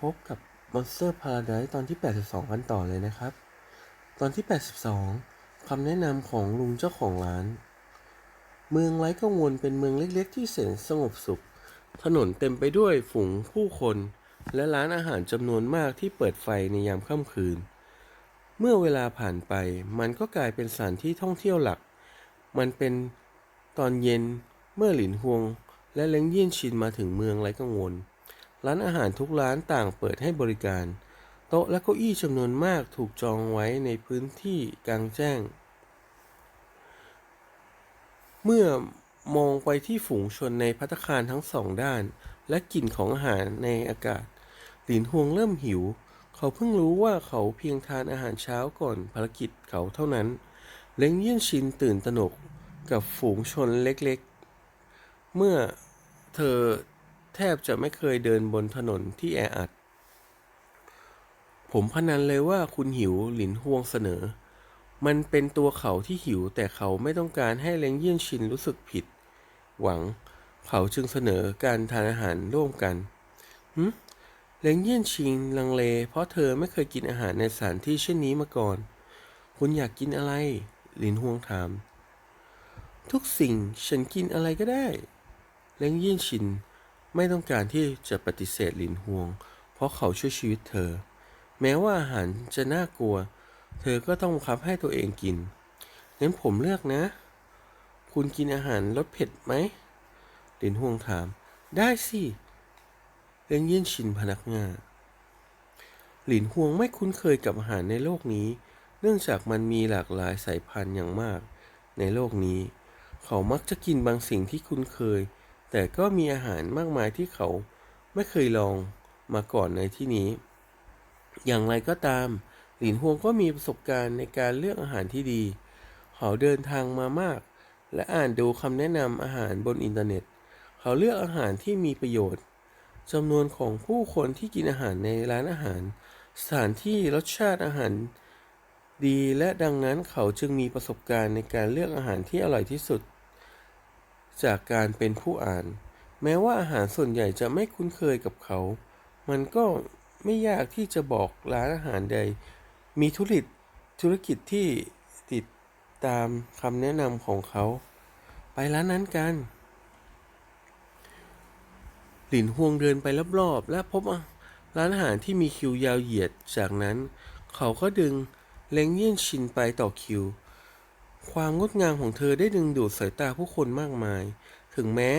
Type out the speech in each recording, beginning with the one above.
พบกับ Monster Paradise ตอนที่ 82 กันต่อเลยนะครับ ตอนที่ 82 คำแนะนำของลุงเจ้าของร้าน เมืองไร้กังวลเป็นเมืองเล็ก ๆ ที่แสนสงบสุข ถนนเต็มไปด้วยฝูงผู้คน และร้านอาหารจำนวนมากที่เปิดไฟในยามค่ำคืน เมื่อเวลาผ่านไป มันก็กลายเป็นสถานที่ท่องเที่ยวหลัก มันเป็นตอนเย็นเมื่อหลินฮวง และเล้งเยี่ยนชินมาถึงเมืองไร้กังวล ร้านอาหารทุกร้านต่างเปิดให้บริการ โต๊ะและเก้าอี้จำนวนมากถูกจองไว้ในพื้นที่กลางแจ้ง เมื่อมองไปที่ฝูงชนในพัตตคารทั้งสองด้าน และกลิ่นของอาหารในอากาศ หลินฮวงเริ่มหิว เขาเพิ่งรู้ว่าเขาเพียงทานอาหารเช้าก่อนภารกิจเขาเท่านั้น เล้งเยี่ยนชินตื่นตระหนกกับฝูงชนเล็กๆ เมื่อเธอ แทบจะไม่เคยเดินบนถนนที่แออัด ผมพนันเลยว่าคุณหิวหลินฮวงเสนอ มันเป็นตัวเขาที่หิวแต่เขาไม่ต้องการให้เล้งเยี่ยนชินรู้สึกผิด หวังเขาจึงเสนอการทานอาหารร่วมกันหึเล้งเยี่ยนชิงลังเล เพราะเธอไม่เคยกินอาหารในสถานที่เช่นนี้มาก่อน คุณอยากกินอะไร หลินฮวงถาม ทุกสิ่งฉันกินอะไรก็ได้เล้งเยี่ยนชิน ไม่ต้องการที่จะปฏิเสธหลินฮวง เพราะเขาช่วยชีวิตเธอ แม้ว่าอาหารจะน่ากลัว เธอก็ต้องคับให้ตัวเองกิน งั้นผมเลือกนะ คุณกินอาหารรสเผ็ดไหมหลินฮวงถาม ได้สิเล้งเยี่ยนชินพนักงานหลินฮวงไม่คุ้นเคยกับอาหารในโลกนี้ เนื่องจากมันมีหลากหลายสายพันธุ์อย่างมาก ในโลกนี้ เขามักจะกินบางสิ่งที่คุ้นเคย แต่ก็มีอาหารมากมายที่เขาไม่เคยลองมาก่อนในที่นี้ อย่างไรก็ตาม หลินฮวงก็มีประสบการณ์ในการเลือกอาหารที่ดี เขาเดินทางมามาก และอ่านดูคำแนะนำอาหารบนอินเทอร์เน็ต เขาเลือกอาหารที่มีประโยชน์จำนวนของผู้คนที่กินอาหารในร้านอาหาร สถานที่รสชาติอาหารดีและดังนั้นเขาจึงมีประสบการณ์ในการเลือกอาหารที่อร่อยที่สุด จากการเป็นผู้อ่าน แม้ว่าอาหารส่วนใหญ่จะไม่คุ้นเคยกับเขา มันก็ไม่ยากที่จะบอกร้านอาหารใด มีธุรกิจธุรกิจที่ติดตามคำแนะนำของเขา ไปร้านนั้นกัน หลินฮวงเดินไปรอบๆและพบร้านอาหารที่มีคิวยาวเหยียด จากนั้น เขาก็ดึงเล้งเยี่ยนชินไปต่อคิว ความงดงามของเธอได้ดึงดูดสายตาผู้คนมากมาย ถึงแม้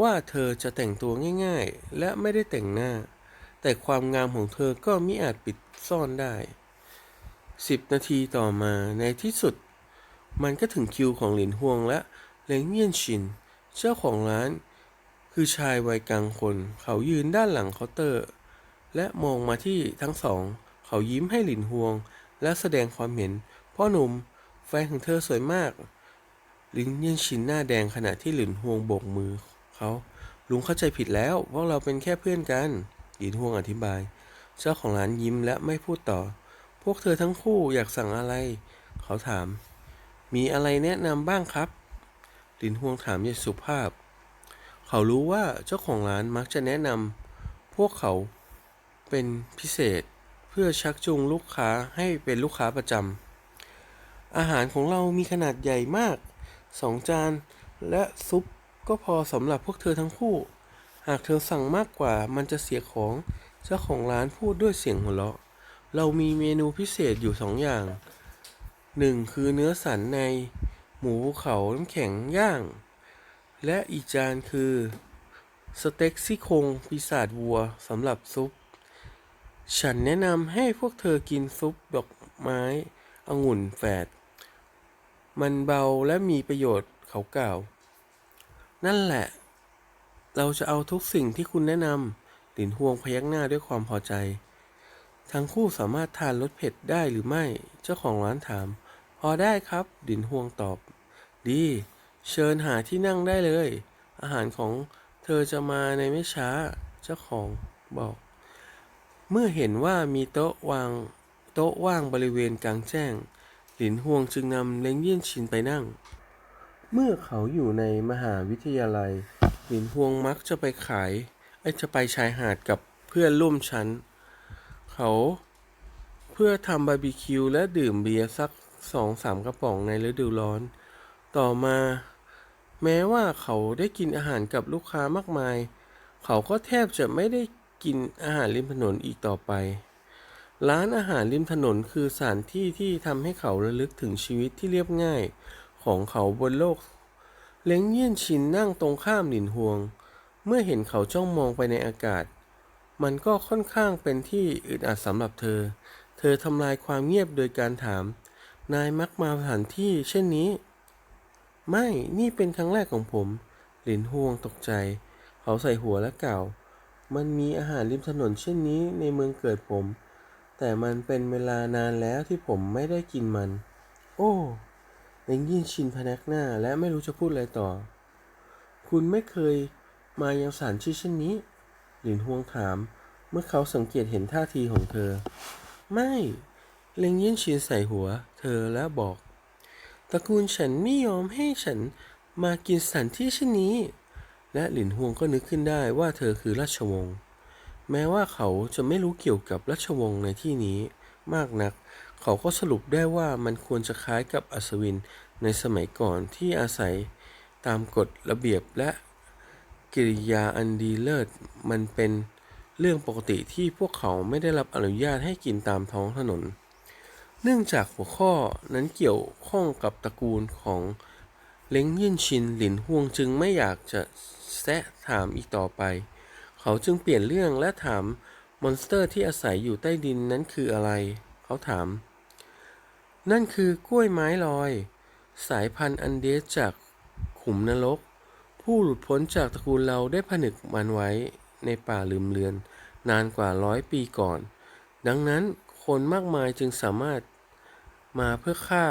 ว่าเธอจะแต่งตัวง่ายๆ และไม่ได้แต่งหน้า แต่ความงามของเธอก็มิอาจปิดซ่อนได้สิบนาทีต่อมาในที่สุด มันก็ถึงคิวของหลินฮวงและเลงเยี่ยนชิน เจ้าของร้าน คือชายวัยกลางคน เขายืนด้านหลังเคาน์เตอร์ และมองมาที่ทั้งสอง เขายิ้มให้หลินฮวง และแสดงความเห็นพ่อหนุ่ม แฟนของเธอสวยมาก ลิงเยี่ยนชินหน้าแดงขณะที่หลินฮวงโบกมือเขาลุงเข้าใจผิดแล้วพวกเราเป็นแค่เพื่อนกันหลินฮวงอธิบาย เจ้าของร้านยิ้มและไม่พูดต่อ พวกเธอทั้งคู่อยากสั่งอะไร เขาถาม มีอะไรแนะนำบ้างครับหลินฮวงถามอย่างสุภาพ เขารู้ว่าเจ้าของร้านมักจะแนะนำพวกเขาเป็นพิเศษเพื่อชักจูงลูกค้าให้เป็นลูกค้าประจำ อาหารของเรามีขนาดใหญ่มากสองจาน และซุปก็พอสำหรับพวกเธอทั้งคู่ หากเธอสั่งมากกว่ามันจะเสียของเจ้าของร้านพูดด้วยเสียงหัวเราะ เรามีเมนูพิเศษอยู่สองอย่างหนึ่งคือเนื้อสันในหมูภูเขาน้ำแข็งย่าง และอีกจานคือ สเต็กซี่โครงปีศาจวัวสำหรับซุป ฉันแนะนำให้พวกเธอกินซุปดอกไม้องุ่นแฝด มันเบาและมีประโยชน์เขากล่าว นั่นแหละ เราจะเอาทุกสิ่งที่คุณแนะนำหลินฮวงพยักหน้าด้วยความพอใจ ทั้งคู่สามารถทานรสเผ็ดได้หรือไม่ เจ้าของร้านถาม พอได้ครับหลินฮวงตอบ ดี เชิญหาที่นั่งได้เลย อาหารของเธอจะมาในไม่ช้า เจ้าของบอก เมื่อเห็นว่ามีโต๊ะวางโต๊ะว่างบริเวณกลางแจ้ง หลินฮวงจึงนำเล้งเยี่ยนชินไปนั่ง เมื่อเขาอยู่ในมหาวิทยาลัย หลินฮวงมักจะไปขายไอจะไปชายหาดกับเพื่อนร่วมชั้น เขาเพื่อทำบาร์บีคิวและดื่มเบียร์สักสองสามกระป๋องในฤดูร้อน ต่อมา แม้ว่าเขาได้กินอาหารกับลูกค้ามากมาย เขาก็แทบจะไม่ได้กินอาหารริมถนนอีกต่อไป ร้านอาหารริมถนนคือสถานที่ที่ทำให้เขาระลึกถึงชีวิตที่เรียบง่ายของเขาบนโลก เล้งเยี่ยนชินนั่งตรงข้ามหลินฮวง เมื่อเห็นเขาจ้องมองไปในอากาศ มันก็ค่อนข้างเป็นที่อึดอัดสำหรับเธอ เธอทำลายความเงียบโดยการถาม นายมักมาสถานที่เช่นนี้ ไม่ นี่เป็นครั้งแรกของผม หลินฮวงตกใจ เขาใส่หัวและกล่าว มันมีอาหารริมถนนเช่นนี้ในเมืองเกิดผม แต่มันเป็นเวลานานแล้วที่ผมไม่ได้กินมัน โอ้เล้งยินชินพนักหน้าและไม่รู้จะพูดอะไรต่อ คุณไม่เคยมายังสานที่เช่นนี้ หลินฮวงถาม เมื่อเขาสังเกตเห็นท่าทีของเธอ ไม่เล็งยี่นชินใส่หัว เธอแล้วบอก ตระกูลฉันไม่ยอมให้ฉันมากินสถานที่เช่นนี้ และหลินฮวงก็นึกขึ้นได้ว่าเธอคือราชวงศ์ แม้ว่าเขาจะไม่รู้เกี่ยวกับราชวงศ์ในที่นี้มากนัก เขาก็สรุปได้ว่ามันควรจะคล้ายกับอัศวินในสมัยก่อนที่อาศัยตามกฎระเบียบและกิริยาอันดีเลิศมันเป็นเรื่องปกติที่พวกเขาไม่ได้รับอนุญาตให้กินตามท้องถนน เนื่องจากหัวข้อนั้นเกี่ยวข้องกับตระกูลของเล้งยินชินหลินฮวงจึงไม่อยากจะแซะถามอีกต่อไป เขาจึงเปลี่ยนเรื่องและถามมอนสเตอร์ที่อาศัยอยู่ใต้ดินนั้นคืออะไร เขาถาม นั่นคือกล้วยไม้ลอย สายพันธุ์อันเดสจากขุมนรก ผู้หลุดพ้นจากตระกูลเราได้ผนึกมันไว้ในป่าลืมเลือน นานกว่าร้อยปีก่อน ดังนั้นคนมากมายจึงสามารถมาเพื่อฆ่า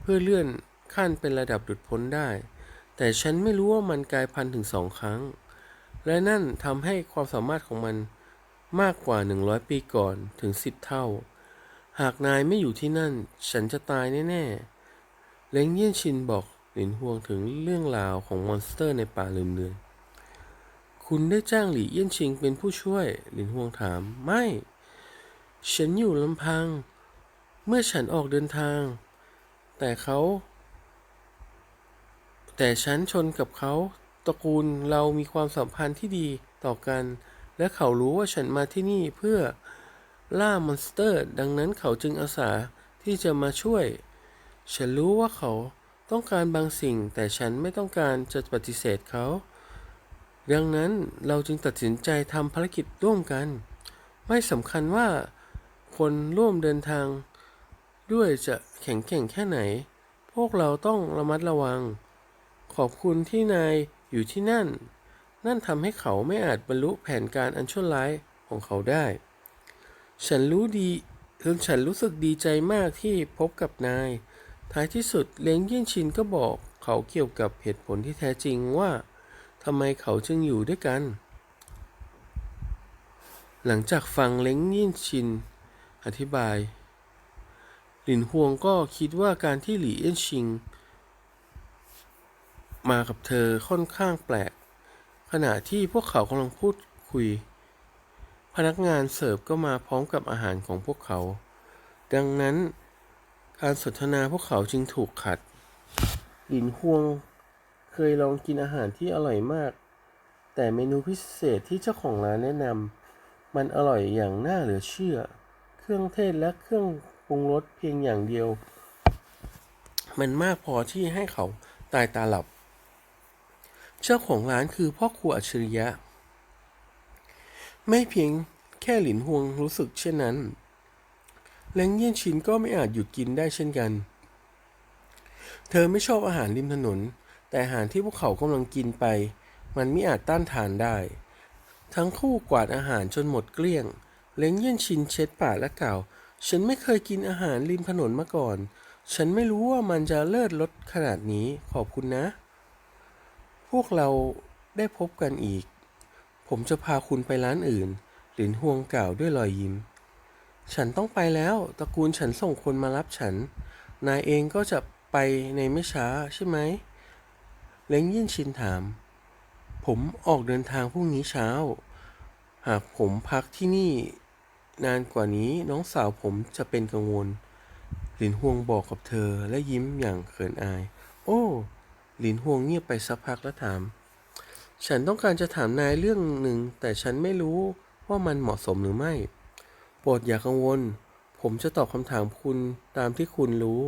เพื่อเลื่อนขั้นเป็นระดับหลุดพ้นได้ แต่ฉันไม่รู้ว่ามันกลายพันธุ์ถึงสองครั้ง และนั่นทำให้ความสามารถของมันมากกว่า 100 ปีก่อนถึง 10 เท่า หากนายไม่อยู่ที่นั่น ฉันจะตายแน่ๆเล้งเยี่ยนชินบอกหลินฮวงถึงเรื่องราวของมอนสเตอร์ในป่าลืมเลือน คุณได้จ้างหลี่เยี่ยนชิงเป็นผู้ช่วย หลินฮวงถาม ไม่ ฉันอยู่ลำพัง เมื่อฉันออกเดินทาง แต่เขา แต่ฉันชนกับเขา ตระกูลเรามีความสัมพันธ์ที่ดีต่อกัน และเขารู้ว่าฉันมาที่นี่เพื่อล่ามอนสเตอร์ ดังนั้นเขาจึงอาสาที่จะมาช่วย ฉันรู้ว่าเขาต้องการบางสิ่ง แต่ฉันไม่ต้องการจะปฏิเสธเขา ดังนั้นเราจึงตัดสินใจทำภารกิจร่วมกัน ไม่สำคัญว่าคนร่วมเดินทาง ด้วยจะแข็งแกร่งแค่ไหน พวกเราต้องระมัดระวัง ขอบคุณที่นาย อยู่ที่นั่น นั่นทำให้เขาไม่อาจบรรลุแผนการอันชั่วร้ายของเขาได้ ฉันรู้ดีฉันรู้สึกดีใจมากที่พบกับนาย ท้ายที่สุดเล้งเยี่ยนชินก็บอกเขาเกี่ยวกับเหตุผลที่แท้จริงว่าทำไมเขาจึงอยู่ด้วยกัน หลังจากฟังเล้งเยี่ยนชิน อธิบาย หลินฮวงก็คิดว่าการที่หลี่เอี้ยนชิง มากับเธอค่อนข้างแปลก ขณะที่พวกเขากำลังพูดคุย พนักงานเสิร์ฟก็มาพร้อมกับอาหารของพวกเขา ดังนั้นการสนทนาพวกเขาจึงถูกขัดหลินฮวงเคยลองกินอาหารที่อร่อยมาก แต่เมนูพิเศษที่เจ้าของร้านแนะนำมันอร่อยอย่างน่าเหลือเชื่อ เครื่องเทศและเครื่องปรุงรสเพียงอย่างเดียว มันมากพอที่ให้เขาตายตาหลับ เจ้าของร้านคือพ่อครัวอัจฉริยะ ไม่เพียงแค่หลินฮวงรู้สึกเช่นนั้นเล้งเยี่ยนชินก็ไม่อาจหยุดกินได้เช่นกัน เธอไม่ชอบอาหารริมถนน แต่อาหารที่พวกเขากำลังกินไป มันไม่อาจต้านทานได้ ทั้งคู่กวาดอาหารจนหมดเกลี้ยงเล้งเยี่ยนชินเช็ดปากและกล่าว ฉันไม่เคยกินอาหารริมถนนมาก่อน ฉันไม่รู้ว่ามันจะเลิศรสขนาดนี้ ขอบคุณนะ พวกเราได้พบกันอีก ผมจะพาคุณไปร้านอื่น หลินฮวงกล่าวด้วยรอยยิ้ม ฉันต้องไปแล้ว ตระกูลฉันส่งคนมารับฉัน นายเองก็จะไปในไม่ช้าใช่ไหม เล้งยินชินถาม ผมออกเดินทางพรุ่งนี้เช้า หากผมพักที่นี่ นานกว่านี้น้องสาวผมจะเป็นกังวล หลินฮวงบอกกับเธอและยิ้มอย่างเขินอาย โอ้ หลินฮวงเงียบไปสักพักแล้วถาม ฉันต้องการจะถามนายเรื่องหนึ่ง แต่ฉันไม่รู้ว่ามันเหมาะสมหรือไม่ โปรดอย่ากังวล ผมจะตอบคำถามคุณตามที่คุณรู้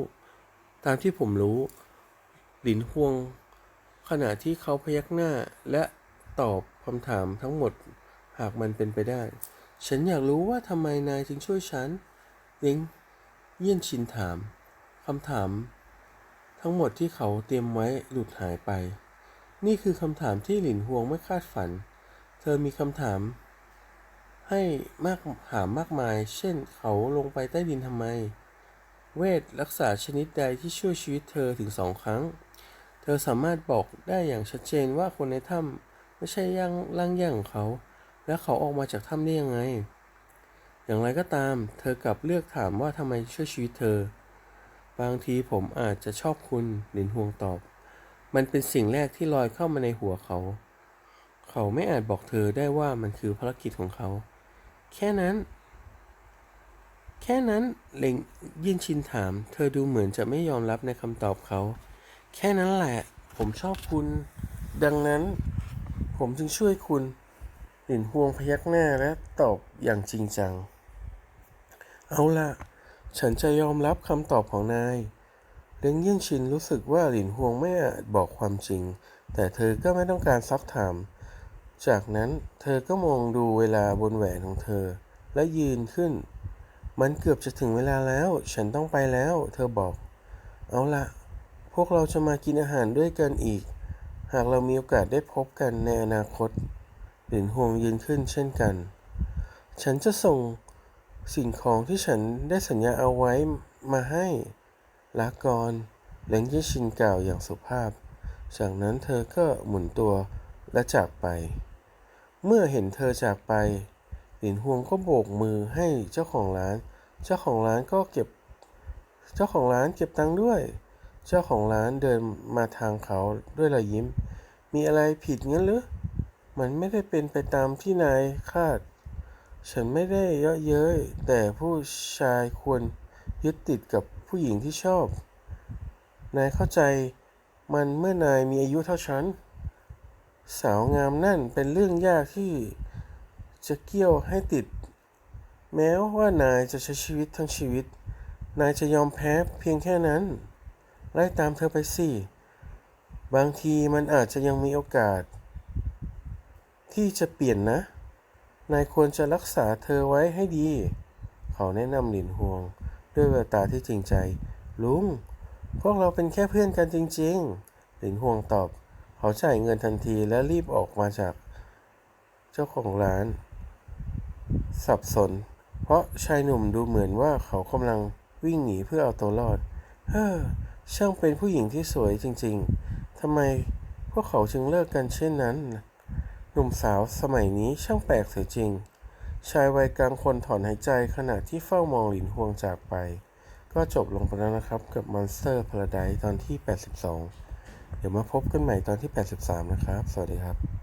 ตามที่ผมรู้ หลินฮวง ขณะที่เขาพยักหน้าและตอบคำถามทั้งหมด หากมันเป็นไปได้ ฉันอยากรู้ว่าทำไมนายจึงช่วยฉันเล้งเยี่ยนชินถามคำถาม ทั้งหมดที่เขาเตรียมไว้หลุดหายไป นี่คือคำถามที่หลินฮวงไม่คาดฝัน เธอมีคำถาม ให้มากถามมากมาย เช่น เขาลงไปใต้ดินทำไม เวทรักษาชนิดใดที่ช่วยชีวิตเธอถึงสองครั้ง เธอสามารถบอกได้อย่างชัดเจนว่าคนในถ้ำไม่ใช่ย่างร่างแย่ของเขา และเขาออกมาจากถ้ำได้ยังไง อย่างไรก็ตาม เธอกลับเลือกถามว่าทำไมช่วยชีวิตเธอ บางทีผมอาจจะชอบคุณหลินฮวงตอบ มันเป็นสิ่งแรกที่ลอยเข้ามาในหัวเขา เขาไม่อาจบอกเธอได้ว่ามันคือภารกิจของเขา แค่นั้น แค่นั้นเล็งยินชินถาม เธอดูเหมือนจะไม่ยอมรับในคำตอบเขา แค่นั้นแหละ ผมชอบคุณ ดังนั้น ผมจึงช่วยคุณหลินฮวงพยักหน้าและตอบอย่างจริงจัง เอาล่ะ ฉันจะยอมรับคำตอบของนายเล้งเยี่ยนชินรู้สึกว่าหลินฮวงไม่อาจบอกความจริง แต่เธอก็ไม่ต้องการซักถาม จากนั้นเธอก็มองดูเวลาบนแหวนของเธอ และยืนขึ้น มันเกือบจะถึงเวลาแล้ว ฉันต้องไปแล้ว เธอบอก เอาละพวกเราจะมากินอาหารด้วยกันอีก หากเรามีโอกาสได้พบกันในอนาคต หลินฮวงยืนขึ้นเช่นกัน ฉันจะส่ง สิ่งของที่ฉันได้สัญญาเอาไว้มาให้ลากรเหลงยี่ชินกล่าวอย่างสุภาพ จากนั้นเธอก็หมุนตัวและจากไป เมื่อเห็นเธอจากไปหลินฮวงก็โบกมือให้เจ้าของร้าน เจ้าของร้านก็เก็บ เจ้าของร้านเก็บตังค์ด้วย เจ้าของร้านเดินมาทางเขาด้วยรอยยิ้ม มีอะไรผิดงั้นหรือ มันไม่ได้เป็นไปตามที่นายคาด ฉันไม่ได้เยาะเย้ยแต่ผู้ชายควรยึดติดกับผู้หญิงที่ชอบ นายเข้าใจมันเมื่อนายมีอายุเท่าฉัน สาวงามนั่นเป็นเรื่องยากที่จะเกี่ยวให้ติด แม้ว่านายจะใช้ชีวิตทั้งชีวิต นายจะยอมแพ้เพียงแค่นั้น ไล่ตามเธอไปสิบางทีมันอาจจะยังมีโอกาส ที่จะเปลี่ยนนะ นายควรจะรักษาเธอไว้ให้ดี เขาแนะนำหลินฮวง ด้วยแววตาที่จริงใจ ลุง พวกเราเป็นแค่เพื่อนกันจริง ๆ หลินฮวงตอบ เขาจ่ายเงินทันทีและรีบออกมาจาก เจ้าของร้าน สับสน เพราะชายหนุ่มดูเหมือนว่าเขากำลังวิ่งหนีเพื่อเอาตัวรอด เฮ้อ ช่างเป็นผู้หญิงที่สวยจริง ๆทำไมพวกเขาจึงเลิกกันเช่นนั้น หนุ่มสาวสมัยนี้ช่างแปลกเสียจริง ชายวัยกลางคนถอนหายใจขณะที่เฝ้ามองหลินฮวงจากไป ก็จบลงไปแล้วนะครับกับ Monster Paradise ตอนที่ 82 เดี๋ยวมาพบกันใหม่ตอนที่ 83 นะครับ สวัสดีครับ